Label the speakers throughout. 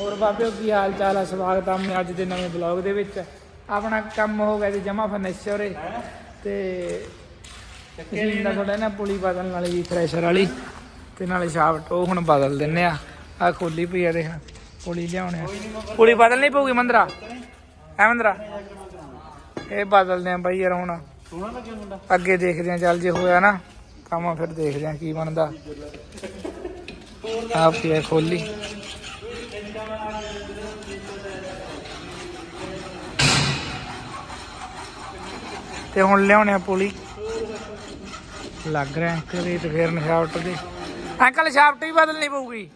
Speaker 1: ਹੋਰ ਬਾਬਿਓ ਕੀ ਹਾਲ ਚਾਲ ਆ? ਸਵਾਗਤ ਆ ਆਪਣੇ ਅੱਜ ਦੇ ਨਵੇਂ ਬਲੌਗ ਦੇ ਵਿੱਚ। ਆਪਣਾ ਕੰਮ ਹੋ ਗਿਆ ਜੀ ਜਮਾ ਫਰਨੀਚਰ ਤੇ ਮਸ਼ੀਨ ਦਾ ਥੋੜਾ ਨਾ ਪੁਲੀ ਬਦਲਣ ਵਾਲੀ ਜੀ ਥ੍ਰੈਸ਼ਰ ਵਾਲੀ। ਤੇ ਨਾਲੇ ਸ਼ਾਫਟ ਉਹ ਹੁਣ ਬਦਲ ਦਿੰਨੇ ਆ। ਆ ਖੋਲੀ ਪਈ ਆ ਦੇਖ। ਪੁਲੀ ਲਿਆਉਣੇ ਆ। ਪੁਲੀ ਬਦਲਣੀ ਪਊਗੀ ਮੰਦਰਾ? ਐ ਮੰਦਰਾ? ਇਹ ਬਦਲਦੇ ਆ ਬਾਈ ਯਾਰ ਹੁਣ। ਅੱਗੇ ਦੇਖਦੇ ਆ ਚੱਲ ਜੇ ਹੋਇਆ ਨਾ ਕੰਮ ਫਿਰ ਦੇਖਦੇ ਆ ਕੀ ਬਣਦਾ। ਆਪ ਹੀ ਖੋਲੀ। ਤੇ ਹੁਣ ਲਿਆਉਣੇ ਆ ਪੁਲੀ। ਲੱਗ ਰਿਹਾ ਅੰਕਲ ਦੀ ਤੇ ਫਿਰ ਨਿਸ਼ਾਵਟ ਦੇ। ਅੰਕਲ ਸ਼ਾਫਟ ਵੀ ਬਦਲਣੀ ਪਊਗੀ।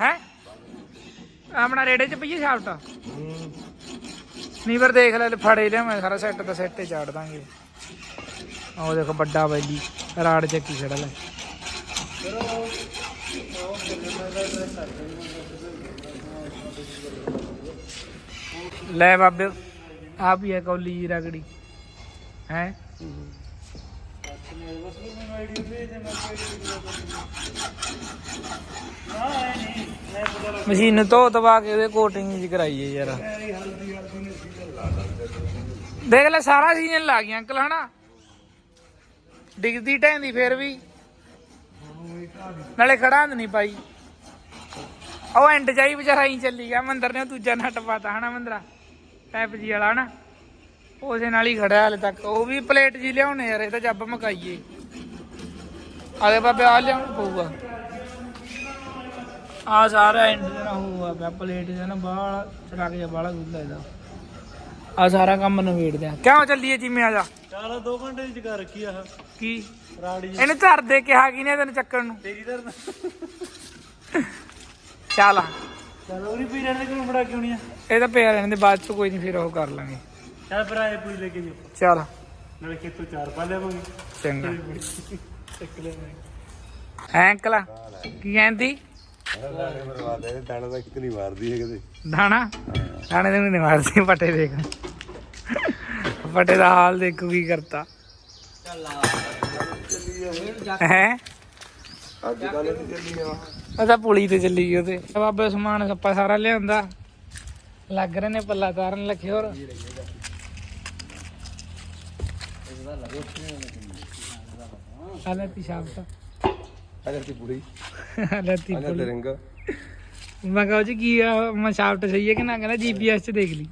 Speaker 1: ਹੈ? ਆਪਣਾ ਰੇੜੇ ਚ ਪਈਏ ਸ਼ਾਫਟ ਨਹੀਂ ਪਰ ਦੇਖ ਲੈ, ਫੜੇ ਲਿਆ ਮੈਂ ਸਾਰਾ ਸੈੱਟ ਦਾ ਸੈੱਟ ਹੀ ਚਾੜ ਦਾਂਗੇ। ਉਹ ਦੇਖੋ, ਵੱਡਾ ਬੈਲੀ, ਰਾੜ ਚੱਕੀ ਖੜਾ ਲੈ। ਲੈ ਬਾਬੇ ਆ ਵੀ ਹੈ ਕੌਲੀ ਜੀ ਰਗੜੀ। ਹੈ ਮਸ਼ੀਨ ਧੋ ਦਵਾ ਕੇ ਉਹਦੇ ਕੋਟਿੰਗ ਜੀ ਕਰਾਈਏ ਯਾਰ। ਦੇਖ ਲੈ, ਸਾਰਾ ਸੀਜ਼ਨ ਲਾ ਗਿਆ ਅੰਕਲ, ਹਨਾ? ਡਿੱਗਦੀ ਢੈਂਦੀ ਫੇਰ ਵੀ। ਨਾਲੇ ਖੜਾ ਨਹੀਂ ਪਾਈ। ਉਹ ਐਂਡ ਜਾਈ ਵਿਚਾਰਾ ਹੀ ਚੱਲੀ ਗਿਆ, ਮੰਦਰ ਨੇ ਉਹ ਦੂਜਾ ਨੱਟ ਪਾਤਾ, ਹਨਾ ਮੰਦਰਾ? ਟੈਪ ਜੀ ਵਾਲਾ, ਹਨਾ? ਉਸੇ ਨਾਲ ਹੀ ਖੜਿਆ ਹਲੇ ਤੱਕ ਉਹ ਵੀ ਪਲੇਟ ਜੀ ਲਿਆਉਣੇ ਯਾਰ ਇਹ ਤਾਂ ਜੱਬ ਮਕਾਈਏ। ਆਲੇ ਬਾਬੇ ਆ ਲਿਆਉਣ ਪਊਗਾ। ਆ ਸਾਰਾ ਐਂਡ ਜਨਾ ਹੋਊਗਾ ਪਿਆ ਪਲੇਟ ਜਨਾ ਬਾਹਲਾ ਚੜਕ ਜਾ ਬਾਹਲਾ ਗੁੱਲਾ ਇਹਦਾ। ਆ ਸਾਰਾ ਕੰਮ ਨਵੇੜਦੇ ਆ। ਕਿਉਂ ਚੱਲੀਏ ਜਿਵੇਂ ਆ ਜਾ
Speaker 2: ਚਾਰ ਦੋ ਘੰਟੇ ਦੀ ਜਗਾ ਰੱਖੀ ਆ
Speaker 1: ਕੀ?
Speaker 2: ਰਾੜੀ
Speaker 1: ਇਹਨੇ ਧਰ ਦੇ ਕਿਹਾ ਕੀ ਨੇ ਤੈਨੂੰ ਚੱਕਣ ਨੂੰ?
Speaker 2: ਤੇਰੀ ਦਰ
Speaker 1: ਚੱਲ
Speaker 2: ਚਲ ਉਹਦੀ ਪੀ ਰਹਿਣ ਦੇ ਕਿਉਂ ਫੜਾ ਕਿਉਂ ਨਹੀਂ ਆ।
Speaker 1: ਇਹ ਤਾਂ ਪਿਆ ਰਹਿਣ ਦੇ ਬਾਅਦ ਚ ਕੋਈ ਨਹੀਂ ਫਿਰ ਉਹ ਕਰ ਲਾਂਗੇ।
Speaker 2: ਚੱਲ ਫਿਰ ਆਏ ਪੂਰੀ ਲੈ ਕੇ ਜਾਓ।
Speaker 1: ਚੱਲ
Speaker 2: ਨਾਲੇ ਖੇਤੋਂ ਚਾਰ ਪਾ ਲਿਆਵਾਂਗੇ।
Speaker 1: ਚੰਗਾ।
Speaker 2: ਚੱਕ ਲਿਆਵਾਂਗੇ।
Speaker 1: ਹੈ ਅੰਕਲ ਕੀ ਕਹਿੰਦੀ
Speaker 3: ਬਰਬਾਦ ਹੈ ਦਾਣਾ ਤਾਂ ਇੱਕ ਨਹੀਂ ਮਾਰਦੀ ਹੈ ਕਦੇ
Speaker 1: ਦਾਣਾ? ਦਾਣੇ ਦੇ ਨਹੀਂ ਮਾਰਦੀ ਪੱਟੇ ਦੇਖ। ਪੱਟੇ ਦਾ ਹਾਲ ਦੇਖੋ ਕੀ ਕਰਤਾ। ਹੈ?
Speaker 3: ਅੱਜ ਚੱਲੀ ਆ
Speaker 1: ਪੁਲੀ ਤੇ ਚੱਲੀ ਗਈ ਉਹਦੇ। ਬਾਬੇ ਸਮਾਨ ਸੱਪਾ ਸਾਰਾ ਲਿਆਂਦਾ। ਲੱਗ ਰਹੇ ਨੇ ਪੱਲਾ ਤਾਰਨ ਲੱਗੇ ਹੋਰ। ਹਾਲੇ ਪਿਸ਼ਾਬ ਤਾਂ
Speaker 3: ਅਜਾ ਤੀ ਪੂਰੀ
Speaker 1: ਹਾਲੇ ਤੀ
Speaker 3: ਅਜਾ ਤੇ ਰੰਗ।
Speaker 1: ਮੈਂ ਕਹਾਂ ਜੀ ਕੀ ਆ ਮੈਂ ਸ਼ਾਫਟ ਸਹੀ ਹੈ ਕਿ ਨਾ? ਕਹਿੰਦਾ ਜੀਪੀਐਸ ਚ ਦੇਖ ਲਈ।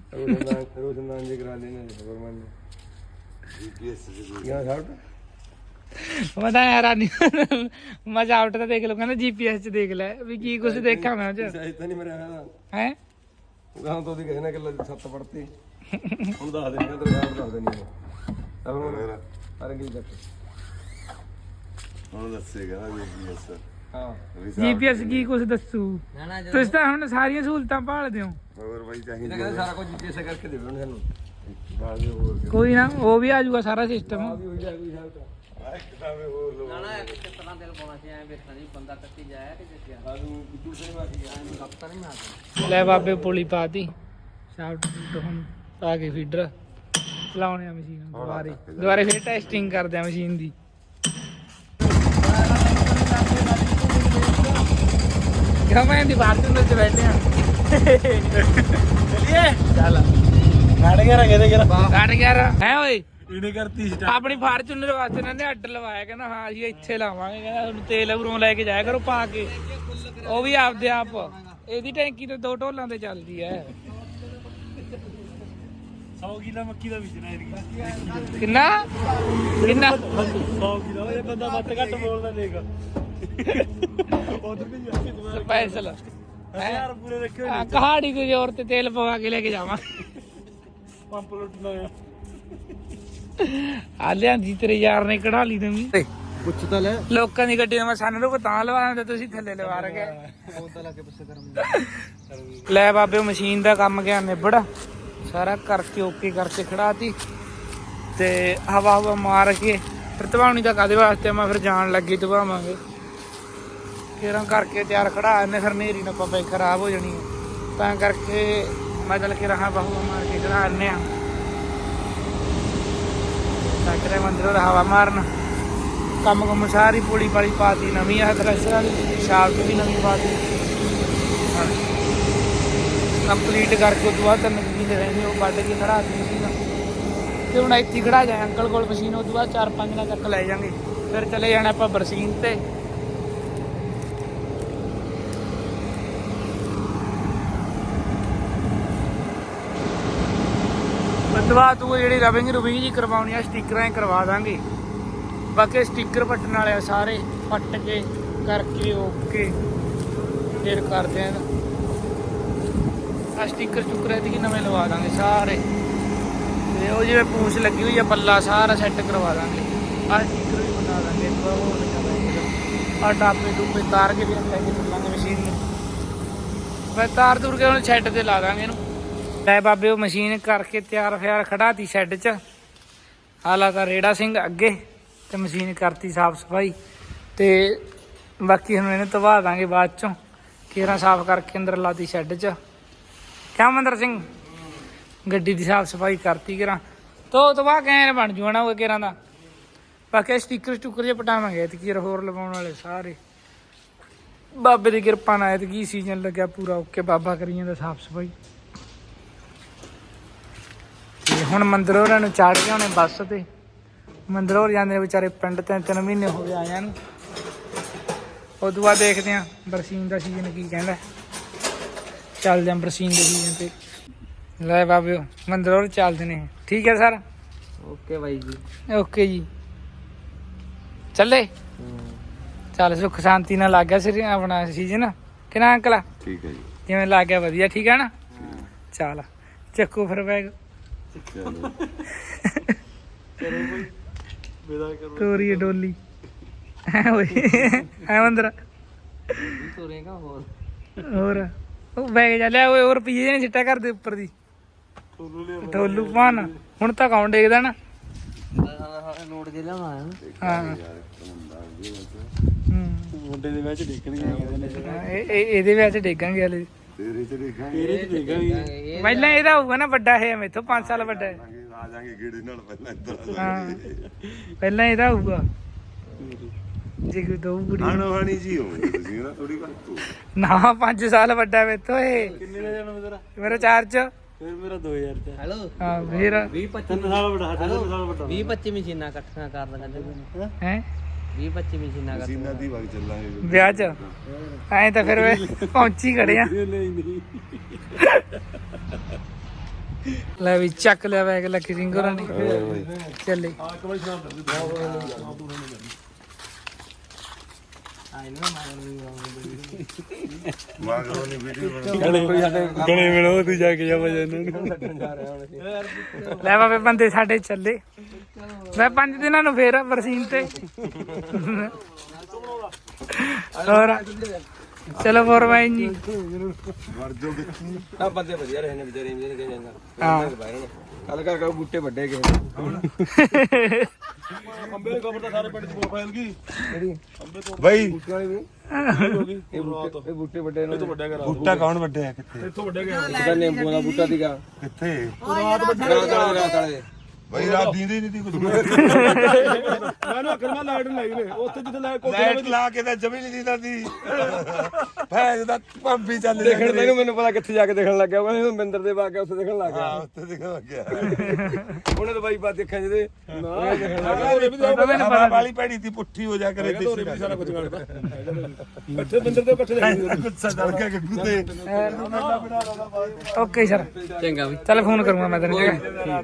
Speaker 3: ਰੋਜ਼ਨਾਨ ਜੇ ਕਰਾ ਲੈਣਾ ਖਬਰਮਾਨ ਨੇ ਜੀਪੀਐਸ ਜੀ ਯਾ ਸ਼ਾਟ
Speaker 1: ਮੈਂ ਤਾਂ ਯਾਰ ਨਹੀਂ ਮੈਂ ਸ਼ਾਫਟ ਤਾਂ ਦੇਖ ਲਓ ਕਹਿੰਦਾ ਜੀਪੀਐਸ ਚ ਦੇਖ ਲੈ ਵੀ ਕੀ ਕੁਝ ਦੇਖਾਂ ਮੈਂ ਉਹ ਚ।
Speaker 3: ਤਾਂ ਨਹੀਂ ਮਰਿਆ ਹੋਇਆ
Speaker 1: ਹੈ?
Speaker 3: ਗਾਂ ਤੋਂ ਦੀ ਕਿਸੇ ਨੇ ਕਿੱਲਾ ਸੱਤ ਪੜਤੀ ਹੁਣ ਦੱਸ ਦੇ ਤੇਰੇ ਯਾਰ ਦੱਸ ਦੇਣੀ ਤਾਂ ਹੁਣ
Speaker 4: ਜੀਪੀਐਸ
Speaker 3: ਹਾਂ
Speaker 1: ਜੀਪੀਐਸ ਕੀ ਕੁਝ ਦੱਸੂ? ਤੁਸੀਂ ਤਾਂ ਹੁਣ ਸਾਰੀਆਂ ਸਹੂਲਤਾਂ ਭਾਲਦੇ ਹੋ।
Speaker 4: ਹੋਰ ਬਾਈ ਚਾਹੀਦੀ
Speaker 3: ਕਹਿੰਦਾ ਸਾਰਾ ਕੁਝ ਜੀਪੀਐਸ ਕਰਕੇ ਦੇਵੇ ਉਹਨੇ ਸਾਨੂੰ।
Speaker 4: ਬਾਅਦ ਹੋਰ
Speaker 1: ਕੋਈ ਨਾ ਉਹ ਵੀ ਆ ਜਾਊਗਾ ਸਾਰਾ ਸਿਸਟਮ
Speaker 3: ਵੀ ਹੋਈ ਜਾ ਕੋਈ ਸ਼ਾਟ
Speaker 4: ਕਿਤਾਬੇ ਹੋਰ ਲੋ
Speaker 3: ਸਾਨੂੰ ਬਿੱਟੂ ਸੇ ਮਾਰੀ ਆਇਆ ਹਫਤਾ ਨਹੀਂ ਮਾਰਦਾ
Speaker 1: ਲੈ ਬਾਬੇ ਪੁਲੀ ਪਾਤੀ ਸ਼ਾਫਟ ਹੁਣ ਆ ਕੇ ਫੀਡਰ ਚਲਾਉਣੇ ਆ ਮਸ਼ੀਨ ਦੁਬਾਰੇ। ਦੁਬਾਰੇ ਫਿਰ ਟੈਸਟਿੰਗ ਕਰਦੇ ਆ ਮਸ਼ੀਨ ਦੀ। ਗਮਾਂ ਦੀ ਬਾਤ ਨੂੰ ਤੇ ਬੈਠੇ ਆ? ਚਲਿਏ। ਚੱਲ।
Speaker 2: ਨਾੜ ਕੇ ਰੱਖੇ ਤੇ ਕਿਰਾ
Speaker 1: ਕੱਟ ਗਿਆ ਹੈ ਓਏ।
Speaker 2: ਇਹਨੇ ਕਰਤੀ ਸਟਾਰਟ
Speaker 1: ਆਪਣੀ ਫਾਰਚੂਨਰ ਵਾਸਤੇ ਇਹਨਾਂ ਨੇ ਅੱਡ ਲਵਾਇਆ। ਕਹਿੰਦਾ ਹਾਂ ਜੀ ਇੱਥੇ ਲਾਵਾਂਗੇ। ਕਹਿੰਦਾ ਤੁਹਾਨੂੰ ਤੇਲ ਉਰੋਂ ਲੈ ਕੇ ਜਾਇਆ ਕਰੋ ਪਾ ਕੇ। ਉਹ ਵੀ ਆਪਦੇ ਆਪ। ਇਹਦੀ ਟੈਂਕੀ ਤੇ ਦੋ ਢੋਲਾਂ ਤੇ ਚੱਲਦੀ ਹੈ।
Speaker 2: 100 ਕਿਲੋ ਮੱਕੀ ਦਾ ਬੀਜਣਾ ਇਹਦੀ
Speaker 1: ਕਿੰਨਾ? ਕਿੰਨਾ?
Speaker 2: 100 ਕਿਲੋ। ਇਹ ਬੰਦਾ ਵੱਧ ਘੱਟ ਬੋਲਦਾ ਦੇਖ। ਉਧਰ ਵੀ ਜਾ ਕੇ ਦੁਬਾਰਾ
Speaker 1: ਸਪੈਸ਼ਲ
Speaker 2: ਹਜ਼ਾਰ ਪੂਰੇ ਰੱਖੇ ਹੋਏ
Speaker 1: ਆ ਕਹਾੜੀ ਦੇ ਜ਼ੋਰ ਤੇ ਤੇਲ ਪਵਾ ਕੇ ਲੈ ਕੇ ਜਾਵਾਂ।
Speaker 2: ਪੰਪ ਲੁੱਟਣਾ ਆ।
Speaker 1: ਆ ਲਿਆਂਦੀ ਤੇਰੇ ਯਾਰ ਨੇ ਕਢਾ ਲਈ ਨਵੀਂ
Speaker 3: ਪੁੱਛ ਤਾਂ ਲੈ।
Speaker 1: ਲੋਕਾਂ ਦੀ ਗੱਡੀ ਨੂੰ ਮੈਂ ਸਾਨੂੰ ਲੋਕ ਤਾਂ ਲਵਾ ਦਿੰਦੇ ਤੁਸੀਂ ਥੱਲੇ ਲਵਾ ਰਗੇ
Speaker 3: ਬੋਲਦਾ ਲਾ ਕੇ ਪੁੱਛ ਕਰਮ।
Speaker 1: ਲੈ ਬਾਬੇ ਮਸ਼ੀਨ ਦਾ ਕੰਮ ਗਿਆ ਨਿਬੜ। ਸਾਰਾ ਕਰਕੇ ਓਕੇ ਕਰਕੇ ਖੜਾਤੀ। ਤੇ ਹਵਾ ਹਵਾ ਮਾਰ ਕੇ ਫਿਰ ਧਵਾਉਣੀ ਦਾ ਕਾਦੇ ਵਾਸਤੇ ਮੈਂ ਫਿਰ ਜਾਣ ਲੱਗੀ ਧਵਾਵਾਂਗੇ। ਕਿਰਾਂ ਕਰਕੇ ਤਿਆਰ ਖੜਾ ਇਹਨੇ ਫਿਰ ਨੇਰੀ ਨਾ ਪਪੇ ਖਰਾਬ ਹੋ ਜਾਣੀ ਤਾਂ ਕਰਕੇ ਮੈਂ ਚੱਲ ਕੇ ਰਹਾ, ਬਾਹੂ ਮਾਰ ਕੇ ਖੜਾ ਆਨੇ ਆ ਸਾਕਰੇ ਮੰਦਰ ਹਵਾ ਮਾਰਨ। ਕੰਮ ਕੰਮ ਸਾਰੀ ਪੂੜੀ ਪਾਲੀ ਪਾਤੀ, ਨਵੀਂ ਆ ਥ੍ਰੈਸ਼ਰ ਵਾਲੀ ਸ਼ਾਫਟ ਵੀ ਨਵੀਂ ਪਾਤੀ। ਕੰਪਲੀਟ ਕਰਕੇ ਉਸ ਤੋਂ ਬਾਅਦ ਤਿੰਨ ਕੁ ਰਹਿੰਦੇ, ਉਹ ਵੱਢ ਕੇ ਖੜਾ ਦਿੱਤੀ ਸੀ ਤੇ ਹੁਣ ਇੱਥੇ ਹੀ ਖੜਾ ਜਾਏ, ਅੰਕਲ ਕੋਲ ਮਸ਼ੀਨ ਉਸ ਤੋਂ ਬਾਅਦ ਚਾਰ ਪੰਜ ਨਾਲ ਤੱਕ ਲੈ ਜਾਾਂਗੇ। ਫਿਰ ਚਲੇ ਜਾਣਾ ਆਪਾਂ ਬਰਸੀਨ ਤੇ। ਬਦਵਾ ਤੂੰ ਜਿਹੜੀ ਰਵਿੰਗ ਰੁਵਿੰਗ ਜੀ ਕਰਵਾਉਣੀ ਆ ਸਟickਰਾਂ ਹੀ ਕਰਵਾ ਦਾਂਗੇ। ਬਾਕੀ ਸਟicker ਪੱਟਣ ਵਾਲੇ ਆ ਸਾਰੇ ਪੱਟ ਕੇ, ਕਰਕੇ, ਓਕੇ। ਫਿਰ ਕਰਦੇ ਆ ਆ ਸਟicker ਚੁੱਕਰ ਇਹਦੀ ਨਵੇਂ ਲਵਾ ਦਾਂਗੇ ਸਾਰੇ। ਤੇ ਉਹ ਜਿਵੇਂ ਪੂਛ ਲੱਗੀ ਹੋਈ ਆ, ਪੱਲਾ ਸਾਰਾ ਸੈੱਟ ਕਰਵਾ ਦਾਂਗੇ। ਆ ਸਟicker ਵੀ ਬਣਾ ਦਾਂਗੇ, ਇੱਕ ਵਾਰ ਹੋਰ ਲਗਾਵਾਂਗੇ ਆ ਟਾਪੇ ਟੂਪੇ ਤਾਰ ਕੇ ਵੀ ਲੈ ਕੇ ਚੱਲਾਂਗੇ ਮਸ਼ੀਨ ਨੂੰ। ਮੈਂ ਤਾਰ ਤੁਰ ਕੇ ਉਹਨੂੰ ਸ਼ੈੱਡ ਤੇ ਲਾ ਦਾਂਗੇ ਇਹਨੂੰ। ਲੈ ਬਾਬੇ, ਉਹ ਮਸ਼ੀਨ ਕਰਕੇ ਤਿਆਰ ਫਿਆਰ ਖੜਾਤੀ ਸ਼ੈੱਡ 'ਚ। ਹਾਲਾਂਕਿ ਰੇੜਾ ਸਿੰਘ ਅੱਗੇ ਤੇ ਮਸ਼ੀਨ ਕਰਤੀ ਸਾਫ਼ ਸਫ਼ਾਈ। ਤੇ ਬਾਕੀ ਹੁਣ ਇਹਨੂੰ ਤਵਾ ਦਾਂਗੇ ਬਾਅਦ ਚੋਂ। ਕੇਰਾਂ ਸਾਫ਼ ਕਰਕੇ ਅੰਦਰ ਲਾਤੀ ਸ਼ੈੱਡ 'ਚ। ਕਿਆ ਮੰਦਰ ਸਿੰਘ? ਗੱਡੀ ਦੀ ਸਾਫ਼ ਸਫ਼ਾਈ ਕਰਤੀ ਕੇਰਾਂ। ਤੋ ਤਵਾ ਕੈਨ ਬਣ ਜੂ ਹਨਾ ਉਹ ਕੇਰਾਂ ਦਾ। ਬਾਕੀ ਸਟicker ਸਟੁਕਰ ਜੇ ਪਟਾਵਾਂਗੇ ਤੇ ਕੀ ਹੋਰ ਲਵਾਉਣ ਵਾਲੇ ਸਾਰੇ। ਬਾਬੇ ਦੀ ਕਿਰਪਾ ਨਾਲ ਐਤਕੀ ਸੀਜ਼ਨ ਲੱਗਿਆ ਪੂਰਾ, ਓਕੇ ਬਾਬਾ ਕਰੀ ਜਾਂਦਾ ਸਾਫ਼ ਸਫ਼ਾਈ। ਤੇ ਹੁਣ ਮੰਦਰ ਹੋਰਾਂ ਨੂੰ ਚਾੜ ਕੇ ਉਹਨੇ ਬੱਸ ਤੇ। ਮੰਦਰ ਹੋਰ ਜਾਂਦੇ ਨੇ ਵਿਚਾਰੇ ਪਿੰਡ ਤਿੰਨ ਤਿੰਨ ਮਹੀਨੇ ਹੋ ਗਏ ਆਇਆਂ ਨੂੰ। ਉਦੋਂ ਬਾਅਦ ਦੇਖਦੇ ਆਂ ਬਰਸੀਨ ਦਾ ਸੀਜ਼ਨ ਕੀ ਕਹਿੰਦਾ। ਚੱਲਦੇ ਆਂ ਬਰਸੀਨ ਦੇ ਸੀਜ਼ਨ ਤੇ। ਲੈ ਬਾਬਿਓ ਮੰਦਰ ਹੋਰ ਚੱਲਦੇ ਨੇ ਠੀਕ ਹੈ ਸਰ?
Speaker 5: ਓਕੇ ਬਾਈ ਜੀ।
Speaker 1: ਓਕੇ ਜੀ। ਚੱਲੇ? ਚੱਲ ਸੁੱਖ ਸ਼ਾਂਤੀ ਨਾਲ ਲੱਗ ਗਿਆ ਸਿਰ ਆਪਣਾ ਸੀਜ਼ਨ ਕਿਨਾ ਅੰਕਲ?
Speaker 4: ਠੀਕ ਹੈ ਜੀ।
Speaker 1: ਜਿਵੇਂ ਲੱਗ ਗਿਆ? ਵਧੀਆ ਠੀਕ ਹੈ ਨਾ? ਚੱਲ ਚੱਕੋ ਫਿਰ ਬੈਗ
Speaker 4: ਚਲੋ
Speaker 2: ਵਿਦਾ ਕਰੋ
Speaker 1: ਤੋਰੀ ਡੋਲੀ। ਐ ਓਏ ਐ ਮੰਦਰ।
Speaker 5: ਤੁਰੇਗਾ ਹੋਰ
Speaker 1: ਹੋਰ? ਉਹ ਬੈਗ ਜਾ ਲਿਆ ਓਏ ਹੋਰ ਪੀਏ ਨੇ ਸਿੱਟਾ ਕਰਦੇ ਉੱਪਰ ਦੀ।
Speaker 2: ਤੁਹਾਨੂੰ ਲਿਆ
Speaker 1: ਪਾਣ ਹੁਣ ਤਾਂ ਕੌਣ ਡੇਗਦਾ ਨਾ?
Speaker 5: ਨੋਟ ਜੇ ਲਿਆਉਣਾ
Speaker 1: ਹਾਂ। ਹੂੰ
Speaker 2: ਮੁੰਡੇ ਦੇ ਵਿੱਚ ਡੇਕਣਗੇ ਇਹਦੇ
Speaker 1: ਵਿੱਚ ਡੇਗਾਂਗੇ ਹਲੇ।
Speaker 4: ਤੇਰੇ ਚ ਦੇਖਾਂਗੇ
Speaker 2: ਇਹਦੇ ਚ ਦੇਖਾਂਗੇ
Speaker 1: ਪਹਿਲਾਂ ਇਹਦਾ ਹੋਊਗਾ ਨਾ ਵੱਡਾ ਹੈ ਮੇਥੋਂ 5 ਸਾਲ ਵੱਡਾ ਹੈ
Speaker 4: ਆ ਜਾਾਂਗੇ ਗੇੜੇ ਨਾਲ ਪਹਿਲਾਂ ਇੱਧਰ
Speaker 1: ਪਹਿਲਾਂ ਇਹਦਾ ਹੋਊਗਾ। ਜੇ ਕੋਈ ਦੋ ਕੁੜੀ
Speaker 4: ਆਣੋ ਹਾਣੀ ਜੀ ਹੋਵੇ ਤੁਸੀਂ ਨਾ ਥੋੜੀ ਘੱਟ ਹੋ
Speaker 1: ਨਾ 5 ਸਾਲ ਵੱਡਾ ਮੇਥੋਂ ਇਹ।
Speaker 2: ਕਿੰਨੇ ਦਾ ਜਨਮ ਤੇਰਾ?
Speaker 1: ਮੇਰਾ ਚਾਰ ਚ।
Speaker 2: ਫਿਰ ਮੇਰਾ 2000 ਚ।
Speaker 5: ਹੈਲੋ।
Speaker 1: ਹਾਂ ਫੇਰ।
Speaker 5: 20 25
Speaker 2: ਤਿੰਨ ਸਾਲ ਵੱਡਾ ਸਾਡਾ ਤਿੰਨ ਸਾਲ ਵੱਡਾ।
Speaker 5: 20 25 ਮਸ਼ੀਨਾਂ ਇਕੱਠੀਆਂ ਕਰ ਲਗਾਂਦੇ
Speaker 1: ਹੈ?
Speaker 5: 20 25 ਮਸ਼ੀਨਾਂ ਕਰ
Speaker 4: ਸੀਨਾ ਦੀ ਵਗ ਚੱਲਾਂਗੇ।
Speaker 1: ਵਿਆਹ ਚ? ਐਂ ਤਾਂ ਫਿਰ ਵੇ ਪਹੁੰਚੀ ਖੜੇ ਆ
Speaker 2: ਇਹ ਨਹੀਂ ਨਹੀਂ।
Speaker 1: ਲੈ ਵੀ ਚੱਕ ਲਿਆ ਬੈਗ ਲੱਕੀ ਸਿੰਘ ਹੋਰਾਂ ਨੇ। ਚੱਲੇ।
Speaker 2: ਆ ਕਮਲ ਸ਼ਾਮ
Speaker 5: ਮਾਰਨ
Speaker 4: ਮਾਗਰੋਂ ਨਹੀਂ ਵੀਡੀਓ ਬਣਾ
Speaker 2: ਗਣੇ ਮਿਲੋ ਤੂੰ ਜਾ ਕੇ ਜਾ ਵਜਾ ਇਹਨਾਂ ਨੂੰ
Speaker 1: ਲੈ ਬਾਬੇ ਬੰਦੇ ਸਾਡੇ ਚੱਲੇ। ਮੈਂ ਪੰਜ ਦਿਨਾਂ ਨੂੰ ਫੇਰ ਬਰਸੀਨ ਤੇ। ਹੋਰ। ਚਲੋ ਫੋਰ ਵਾਈਨ ਜੀ।
Speaker 4: ਮਰ ਜੋ ਵਿੱਚ
Speaker 3: ਆ ਬੰਦੇ ਵਧੀਆ ਰਹੇ ਨੇ ਵਿਚਾਰੇ ਜਿਹੜੇ ਕਿ ਜਾਂਦਾ।
Speaker 1: ਹਾਂ।
Speaker 3: ਕੱਲ ਕਰ ਕਰ ਬੂਟੇ ਵੱਡੇ ਕਿਸੇ
Speaker 2: ਅੰਬੇ ਦੇ ਖਬਰ ਤਾਂ ਸਾਰੇ ਪਿੰਡ ਚ ਪ੍ਰੋਫਾਈਲ ਕੀ
Speaker 3: ਜਿਹੜੀ
Speaker 4: ਬਈ
Speaker 3: ਬੂਟੇ ਵਾਲੀ ਵੀ
Speaker 2: ਹੋ ਗਈ
Speaker 3: ਇਹ ਬੂਟੇ ਇਹ ਬੂਟੇ ਵੱਡੇ ਨੇ।
Speaker 2: ਤੋਂ ਵੱਡਾ ਕਰਾ
Speaker 4: ਬੂਟਾ ਕੌਣ ਵੱਡਿਆ ਕਿੱਥੇ?
Speaker 2: ਇੱਥੋਂ ਵੱਡਾ ਗਿਆ
Speaker 3: ਇਹਦਾ ਨਿੰਬੂ ਦਾ ਬੂਟਾ ਸੀਗਾ।
Speaker 4: ਕਿੱਥੇ?
Speaker 3: ਰਾਤ ਵਾਲੇ ਰਾਤ ਵਾਲੇ।
Speaker 4: ਬਈ ਰਾਤ ਦੀਂਦੀ ਨਹੀਂ ਤੀ ਕੁਝ
Speaker 2: ਮੈਨੂੰ ਅਕਰ ਮੈਂ ਲਾਈਟ ਲਾਈ ਨੇ ਉੱਥੇ ਜਿੱਥੇ ਕੋਲ
Speaker 4: ਲਾਈਟ ਲਾ ਕੇ ਤਾਂ ਜਮੀ ਨਹੀਂ ਦੀਦਾ ਸੀ ਭੈਜ ਦਾ ਪੰਪੀ ਚੱਲ
Speaker 3: ਦੇਖਣ ਮੈਨੂੰ ਮੈਨੂੰ ਪਤਾ ਕਿੱਥੇ ਜਾ ਕੇ ਦੇਖਣ ਲੱਗਿਆ ਉਹ ਕਹਿੰਦੇ ਮਿੰਦਰ ਦੇ ਬਾਗ ਉੱਥੇ ਦੇਖਣ ਲੱਗ ਗਿਆ।
Speaker 4: ਹਾਂ ਉੱਤੇ ਦਿਖਾ ਗਿਆ।
Speaker 3: ਉਹਨੇ ਤਾਂ ਬਾਈ ਬਾਤ ਦੇਖਿਆ ਜਿਹਦੇ
Speaker 4: ਹਵਾ ਵਾਲੀ ਪੈੜੀ ਤੀ ਪੁੱਠੀ ਹੋ ਜਾ ਕਰੇ
Speaker 2: ਵੀ ਸਾਰਾ ਕੁਝ ਕਰਦਾ ਇੱਥੇ ਬੰਦਰ ਦੇ ਇਕੱਠੇ ਲੈ
Speaker 4: ਗੁੱਸਾ ਡਰ ਕੇ ਤੇ
Speaker 1: ਓਕੇ ਸਰ।
Speaker 5: ਚੰਗਾ ਵੀ।
Speaker 1: ਚੱਲ ਫੋਨ ਕਰੂੰਗਾ ਮੈਂ ਤੈਨੂੰ ਠੀਕ ਹੈ?